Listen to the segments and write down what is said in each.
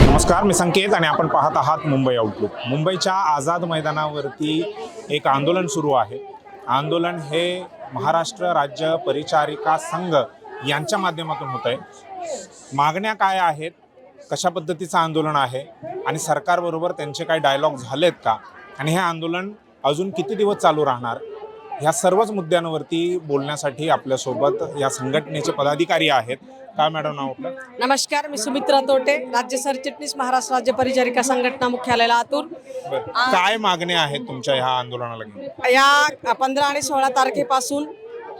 नमस्कार मी संकेत आणि आपण पाहत आहात मुंबई आउटलुक मुंबईच्या आझाद मैदानावरती एक आंदोलन सुरू आहे. आंदोलन हे महाराष्ट्र राज्य परिचारिका संघ यांच्या माध्यमातून होत आहे मागण्या काय आहेत कशा पद्धतीचं आंदोलन आहे आणि सरकारबरोबर त्यांचे काय डायलॉग झालेत का? आणि हे आंदोलन अजून किती दिवस चालू राहणार? ह्या सर्वच मुद्द्यांवरती बोलण्यासाठी आपल्यासोबत या संघटनेचे पदाधिकारी आहेत. काय मॅडम नाव आपलं? नमस्कार मी सुमित्रा तोटे राज्य सरचिटणीस महाराष्ट्र राज्य परिचारिका संघटना मुख्यालय लातूर. काय मागण्या आहेत तुमच्या ह्या आंदोलनाला घेऊन? या पंधरा आणि सोळा तारखेपासून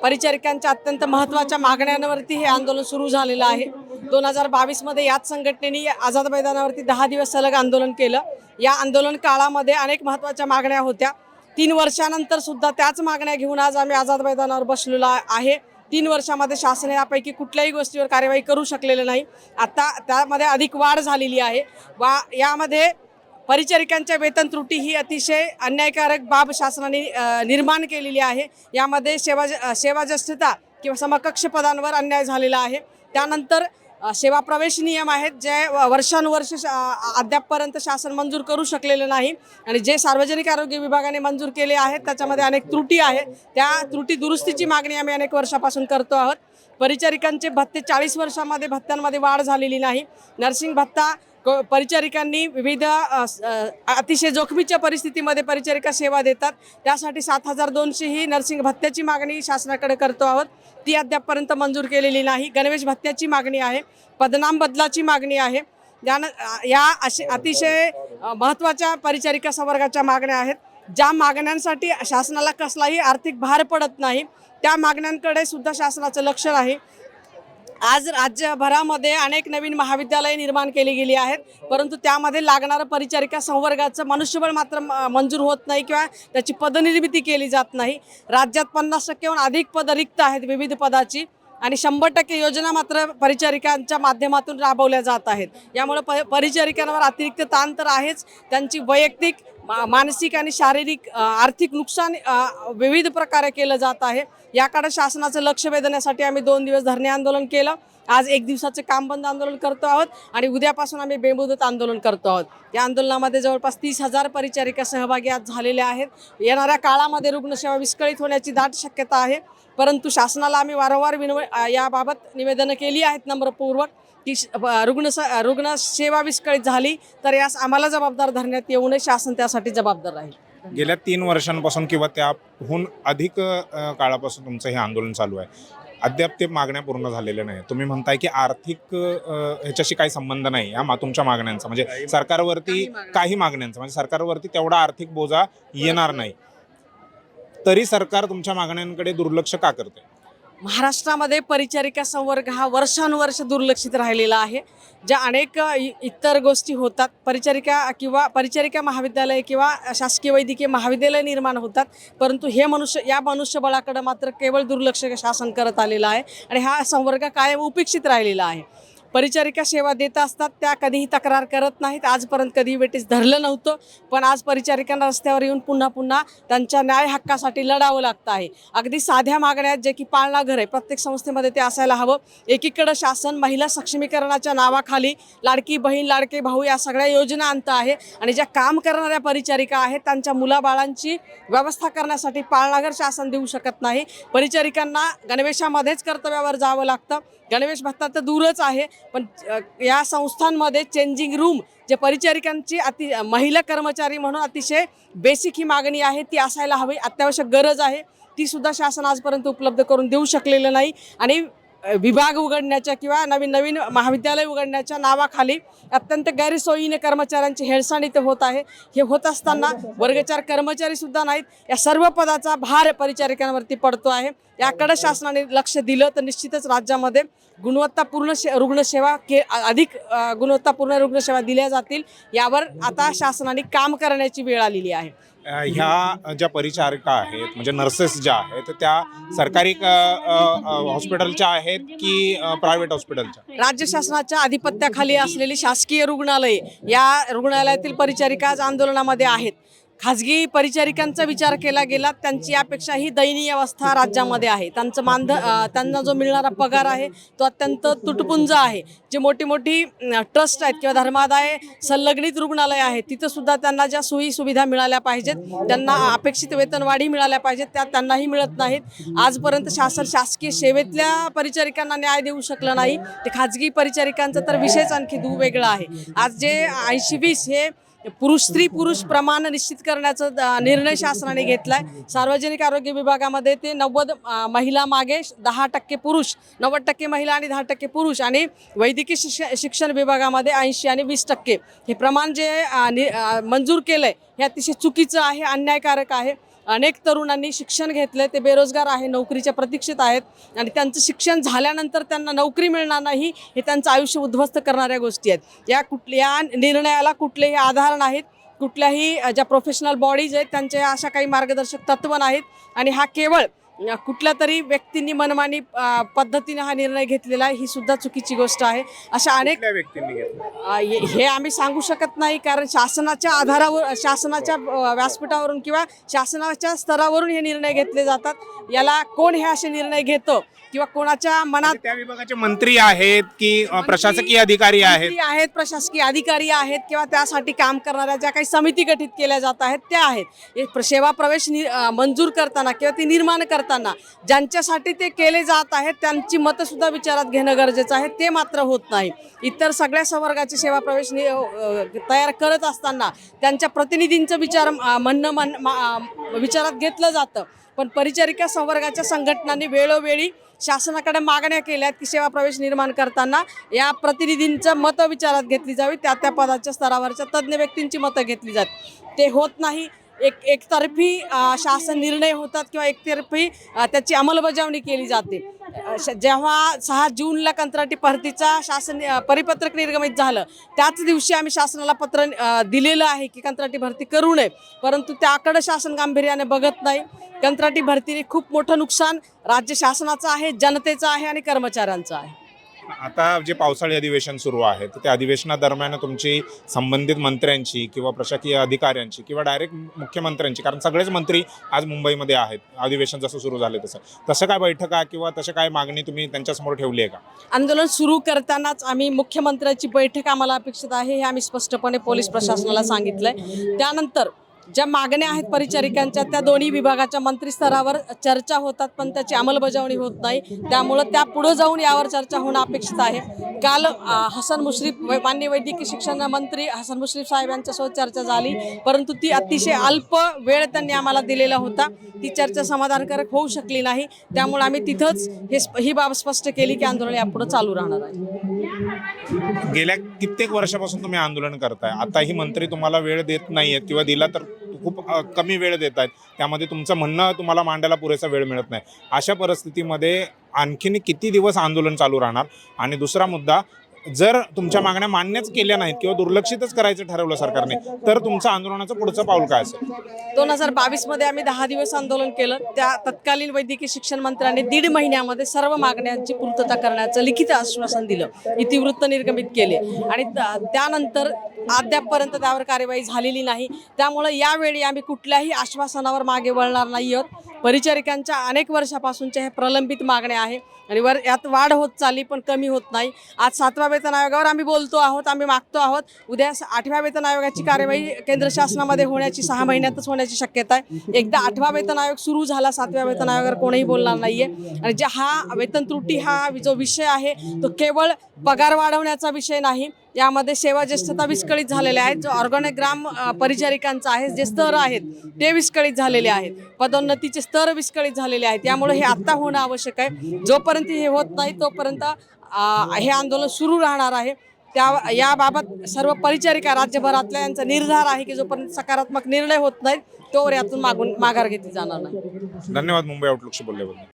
परिचारिकांच्या अत्यंत महत्त्वाच्या मागण्यांवरती हे आंदोलन सुरू झालेलं आहे. दोन हजार बावीसमध्ये याच संघटनेने आझाद मैदानावरती दहा दिवस सलग आंदोलन केलं. या आंदोलन काळामध्ये अनेक महत्त्वाच्या मागण्या होत्या. तीन वर्षानंतर सुद्धा त्याच मागण्या घेऊन आज आम्ही आझाद मैदानावर बसलेलो आहे. तीन वर्षामध्ये शासन यापैकी कुठल्याही गोष्टीवर कार्यवाही करू शकलेलं नाही. आता त्यामध्ये अधिक वाढ झालेली आहे. वा यामध्ये परिचारिकांच्या वेतन त्रुटी ही अतिशय अन्यायकारक बाब शासनाने निर्माण केलेली आहे. यामध्ये सेवा अ, किंवा समकक्ष पदांवर अन्याय झालेला आहे. त्यानंतर सेवा प्रवेश नियम आहेत जे व- वर्षानुवर्ष शा- अद्यापपर्यंत शासन मंजूर करू शकलेलं नाही. आणि जे सार्वजनिक आरोग्य विभागाने मंजूर केले आहेत त्याच्यामध्ये अनेक त्रुटी आहेत. त्या त्रुटी दुरुस्तीची मागणी आम्ही अनेक वर्षापासून करतो आहोत. परिचारिकांचे भत्ते चाळीस वर्षामध्ये भत्त्यांमध्ये वाढ झालेली नाही. नर्सिंग भत्ता परिचारिकांनी विविध अतिशय जोखमीच्या परिस्थितीमध्ये परिचारिका सेवा देतात. त्यासाठी सात हजार दोनशे ही नर्सिंग भत्त्याची मागणी शासनाकडे करतो आहोत. ती अद्यापपर्यंत मंजूर केलेली नाही. गणवेश भत्त्याची मागणी आहे. पदनाम बदलाची मागणी आहे. ज्यान या असे अतिशय महत्त्वाच्या परिचारिका संवर्गाच्या मागण्या आहेत. ज्या मागण्यांसाठी शासनाला कसलाही आर्थिक भार पडत नाही त्या मागण्यांकडे सुद्धा शासनाचं लक्ष आहे आज राज्यभरामध्ये अनेक नवीन महाविद्यालये निर्माण केली गेली आहेत. परंतु त्यामध्ये लागणारं परिचारिका संवर्गाचं मनुष्यबळ मात्र म- मंजूर होत नाही किंवा त्याची पदनिर्मिती केली जात नाही. राज्यात पन्नास टक्केहून अधिक पदं रिक्त आहेत विविध पदाची आणि शंभर टक्के योजना मात्र परिचारिकांच्या माध्यमातून राबवल्या जात आहेत. यामुळे प परिचारिकांवर अतिरिक्त ताण तर आहेच. त्यांची वैयक्तिक मा- मानसिक आणि शारीरिक आर्थिक नुकसान विविध प्रकारे केलं जात आहे. याकडे शासनाचं लक्ष वेधण्यासाठी आम्ही दोन दिवस धरणे आंदोलन केलं. आज एक दिवसाचे काम बंद आंदोलन करतो आहोत आणि उद्यापासून आम्ही बेमुदत आंदोलन करतो आहोत. या आंदोलनामध्ये जवळपास तीस हजार परिचारिका सहभागी आज झालेल्या आहेत. येणाऱ्या काळामध्ये रुग्णसेवा विस्कळीत होण्याची दाट शक्यता आहे. परंतु शासनाला आम्ही वारंवार विनव याबाबत निवेदनं केली आहेत नम्रपूर्वक. की रुग्ण रुग्ण सेवा विस्कळीत झाली तर यास आम्हाला जबाबदार धरण्यात येऊ नये शासन त्यासाठी जबाबदार राहील. गेल्या तीन वर्षांपासून किंवा त्याहून अधिक काळापासून तुमचं हे आंदोलन चालू आहे. अद्याप ते मागण्या पूर्ण झालेल्या नाही तुम्ही म्हणताय की आर्थिक ह्याच्याशी काही संबंध नाही हा मा- तुमच्या मागण्यांचा. म्हणजे सरकारवरती. काही मागण्यांचा. म्हणजे सरकारवरती तेवढा आर्थिक बोजा येणार नाही. तरी सरकार तुमच्या मागण्यांकडे दुर्लक्ष का करते महाराष्ट्रामध्ये परिचारिका संवर्ग हा वर्षानुवर्ष दुर्लक्षित राहिलेला आहे. ज्या अनेक इ- इतर गोष्टी होतात. परिचारिका किंवा परिचारिका महाविद्यालय किंवा शासकीय वैद्यकीय महाविद्यालय निर्माण होतात. परंतु हे मनुष्य या मनुष्यबळाकडं मात्र केवळ दुर्लक्ष शासन करत आलेलं आहे. आणि हा संवर्ग कायम उपेक्षित राहिलेला आहे. परिचारिका सेवा देत असतात त्या कधीही तक्रार करत नाहीत. आजपर्यंत कधी वेटीस धरलं नव्हतं पण आज परिचारिकांना रस्त्यावर येऊन पुन्हा पुन्हा त्यांच्या न्याय हक्कासाठी लढावं लागतं आहे. अगदी साध्या मागण्या जे की पाळणा घर आहे. प्रत्येक संस्थेमध्ये ते असायला हवं. एकीकडं शासन महिला सक्षमीकरणाच्या नावाखाली लाडकी बहीण लाडके भाऊ या सगळ्या योजना आणतं आहे आणि ज्या काम करणाऱ्या परिचारिका आहेत त्यांच्या मुलाबाळांची व्यवस्था करण्यासाठी पाळणाघर शासन देऊ शकत नाही. परिचारिकांना गणवेशामध्येच कर्तव्यावर जावं लागतं. गणवेश भत्ता तर दूरच आहे पण या संस्थांमध्ये चेंजिंग रूम जे परिचारिकांची अति महिला कर्मचारी म्हणून अतिशय बेसिक ही मागणी आहे ती असायला हवी अत्यावश्यक गरज आहे. ती सुद्धा शासन आजपर्यंत उपलब्ध करून देऊ शकलेलं नाही. आणि विभाग उघडण्याच्या किंवा नवीन नवीन महाविद्यालय उघडण्याच्या नावाखाली अत्यंत गैरसोयीने कर्मचाऱ्यांची हेळसांड इथे होत आहे. हे होत असताना वर्गचार कर्मचारी सुद्धा नाहीत. या सर्व पदाचा भार परिचारिकांवरती पडतो आहे. याकडे शासनाने लक्ष दिलं तर निश्चितच राज्यामध्ये गुणवत्तापूर्ण शे रुग्णसेवा के अधिक गुणवत्तापूर्ण रुग्णसेवा दिल्या जातील. यावर आता शासनाने काम करण्याची वेळ आलेली आहे. ह्या ज्या परिचारिका आहेत म्हणजे नर्सेस ज्या आहेत त्या सरकारी हॉस्पिटलच्या आहेत की प्रायव्हेट हॉस्पिटलच्या राज्य शासनाच्या आधिपत्याखाली असलेली शासकीय रुग्णालय या रुग्णालयातील परिचारिका आज आंदोलनामध्ये आहेत. खाजगी परिचारिकांचा विचार केला गेला त्यांची यापेक्षा ही दयनीय अवस्था राज्यामध्ये आहे. त्यांचं मानध त्यांना जो मिळणारा पगार आहे तो अत्यंत तुटपुंज आहे. जे मोठी मोठी ट्रस्ट आहेत किंवा धर्मादाय संलग्नित रुग्णालय आहेत तिथं सुद्धा त्यांना ज्या सोयी सुविधा मिळाल्या पाहिजेत त्यांना अपेक्षित वेतनवाढी मिळाल्या पाहिजेत त्या त्यांनाही मिळत नाहीत. आजपर्यंत शासन शासकीय सेवेतल्या परिचारिकांना न्याय देऊ शकलं नाही. ते खाजगी परिचारिकांचा तर विषयच आणखी दू वेगळा आहे. आज जे ऐंशी वीस हे पुरुष स्त्री पुरुष प्रमाण निश्चित करण्याचा निर्णय शासनाने घेतलाय. सार्वजनिक आरोग्य विभागामध्ये ते नव्वद महिला मागे दहा टक्के पुरुष नव्वद टक्के महिला आणि दहा टक्के पुरुष आणि वैद्यकीय शिक्षण शिक्षण विभागामध्ये ऐंशी आणि वीस टक्के. हे प्रमाण जे नि- अ, मंजूर केलंय हे अतिशय चुकीचं आहे अन्यायकारक आहे. अनेक तरुणांनी शिक्षण घेतले ते बेरोजगार आहे नोकरीच्या प्रतीक्षेत आहेत आणि त्यांचं शिक्षण झाल्यानंतर त्यांना नोकरी मिळणार नाही हे त्यांचं आयुष्य उद्ध्वस्त करणाऱ्या गोष्टी आहेत. या कुठल्या निर्णयाला कुठलेही आधार नाहीत. कुठल्याही ज्या प्रोफेशनल बॉडीज आहेत त्यांच्या अशा काही मार्गदर्शक तत्व नाहीत आणि हा केवळ कुठल्या तरी व्यक्तींनी मनमानी पद्धतीने हा निर्णय घेतलेला आहे ही सुद्धा चुकीची गोष्ट आहे. अशा अनेक व्यक्तींनी हे आम्ही सांगू शकत नाही कारण शासनाच्या आधारावर शासनाच्या व्यासपीठावरून किंवा शासनाच्या स्तरावरून हे निर्णय घेतले जातात. याला कोण हे असे निर्णय घेतं किंवा कोणाच्या मनात त्या विभागाचे मंत्री आहेत की प्रशासकीय अधिकारी आहेत? आहेत प्रशासकीय अधिकारी आहेत किंवा त्यासाठी काम करणाऱ्या ज्या काही समिती गठीत केल्या जात आहेत त्या आहेत. सेवा प्रवेश मंजूर करताना किंवा ती निर्माण करताना ज्यांच्यासाठी ते केले जात आहेत त्यांची मतंसुद्धा विचारात घेणं गरजेचं आहे ते मात्र होत नाही. इतर सगळ्या संवर्गाचे सेवा प्रवेश नि- तयार करत असताना त्यांच्या प्रतिनिधींचं विचार म्हणणं मन मा- विचारात घेतलं जातं. पण परिचारिका संवर्गाच्या संघटनांनी वेळोवेळी शासनाकडे मागण्या केल्या की सेवा प्रवेश निर्माण करताना या प्रतिनिधींचं मतं विचारात घेतली जावी त्या त्या पदाच्या स्तरावरच्या तज्ज्ञ व्यक्तींची मतं घेतली जात ते होत नाही. एक एकतर्फी शासन निर्णय होतात किंवा एकतर्फी त्याची अंमलबजावणी केली जाते. श- जेव्हा सहा जूनला कंत्राटी भरतीचा शासन परिपत्रक निर्गमित झालं त्याच दिवशी आम्ही शासनाला पत्र दिलेलं आहे की कंत्राटी भरती करू नये. परंतु त्याकडं शासन गांभीर्याने बघत नाही. कंत्राटी भरतीने खूप मोठं नुकसान राज्य शासनाचं आहे जनतेचं आहे आणि कर्मचाऱ्यांचं आहे. आता जे पावसाळी अधिवेशन सुरू आहे तर त्या अधिवेशनादरम्यान तुमची संबंधित मंत्र्यांची किंवा प्रशासकीय अधिकाऱ्यांची किंवा डायरेक्ट मुख्यमंत्र्यांची कारण सगळेच मंत्री आज मुंबईमध्ये आहेत अधिवेशन जसं सुरू झालं तसं. तसं काय बैठका किंवा तसं काय मागणी तुम्ही त्यांच्यासमोर ठेवली आहे का? आंदोलन सुरू करतानाच आम्ही मुख्यमंत्र्याची बैठक आम्हाला अपेक्षित आहे हे आम्ही स्पष्टपणे पोलीस प्रशासनाला सांगितलंय. त्यानंतर ज्या मागण्या आहेत परिचारिकांच्या त्या दोन्ही विभागाच्या मंत्रीस्तरावर चर्चा होतात पण त्याची अंमलबजावणी होत नाही. त्यामुळं त्या पुढं जाऊन यावर चर्चा होणं अपेक्षित आहे. काल हसन मुश्रीफ मान्य वैद्यकीय शिक्षण मंत्री हसन मुश्रीफ साहेब यांच्यासोबत चर्चा झाली. परंतु ती अतिशय अल्प वेळ त्यांनी आम्हाला दिलेला होता. ती चर्चा समाधानकारक होऊ शकली नाही. त्यामुळे आम्ही तिथंच हे ही बाब स्पष्ट केली की आंदोलन यापुढे चालू राहणार आहे. गेल्या कित्येक वर्षापासून तुम्ही आंदोलन करताय. आता ही मंत्री तुम्हाला वेळ देत नाहीयेत किंवा दिला तर खूप कमी वेळ देत आहेत. त्यामध्ये तुमचं म्हणणं तुम्हाला मांडायला पुरेसा वेळ मिळत नाही. अशा परिस्थितीमध्ये आणखीन किती दिवस आंदोलन चालू राहणार? आणि दुसरा मुद्दा जर तुमच्या मागण्या मान्यच केल्या नाहीत किंवा दुर्लक्षितच करायचं ठरवलं सरकारने तर तुमचं आंदोलनाचं पुढचं पाऊल काय असेल? दोन हजार बावीसमध्ये आम्ही दहा दिवस आंदोलन केलं. त्या तत्कालीन वैद्यकीय शिक्षण मंत्र्यांनी दीड महिन्यामध्ये सर्व मागण्यांची पूर्तता करण्याचं लिखित आश्वासन दिलं. इतिवृत्त निर्गमित केले. आणि त्यानंतर अद्यापपर्यंत त्यावर कार्यवाही झालेली नाही. त्यामुळे यावेळी आम्ही कुठल्याही आश्वासनावर मागे वळणार नाही आहोत. परिचारिकांच्या अनेक वर्षापासूनच्या हे प्रलंबित मागण्या आहे. आणि वर यात वाढ होत चालली पण कमी होत नाही. आज सातव्या वेतन आयोगावर आम्ही बोलतो आहोत आम्ही मागतो आहोत. उद्या स- आठव्या वेतन आयोगाची कार्यवाही केंद्र शासनामध्ये होण्याची सहा महिन्यातच होण्याची शक्यता आहे. एकदा आठवा वेतन आयोग सुरू झाला सातव्या वेतन आयोगावर कोणीही बोलणार नाहीये. आणि जे हा वेतन त्रुटी हा जो विषय आहे तो केवळ पगार वाढवण्याचा विषय नाही यामध्ये सेवा ज्येष्ठता विस्कळीत झालेल्या आहेत जो ऑर्गॅनोग्राम परिचारिकांचा आहे जे स्तर आहेत ते विस्कळीत झालेले आहेत. पदोन्नतीचे स्तर विस्कळीत झालेले आहेत. त्यामुळे हे आत्ता होणं आवश्यक आहे. जोपर्यंत हे होत नाही तोपर्यंत हे आंदोलन सुरू राहणार आहे. त्या याबाबत सर्व परिचारिका राज्यभरातल्या यांचा निर्धार आहे की जोपर्यंत सकारात्मक निर्णय होत नाहीत तोवर यातून मागून माघार घेतली जाणार नाही. धन्यवाद. मुंबई आउटलुकशी बोलल्याबद्दल.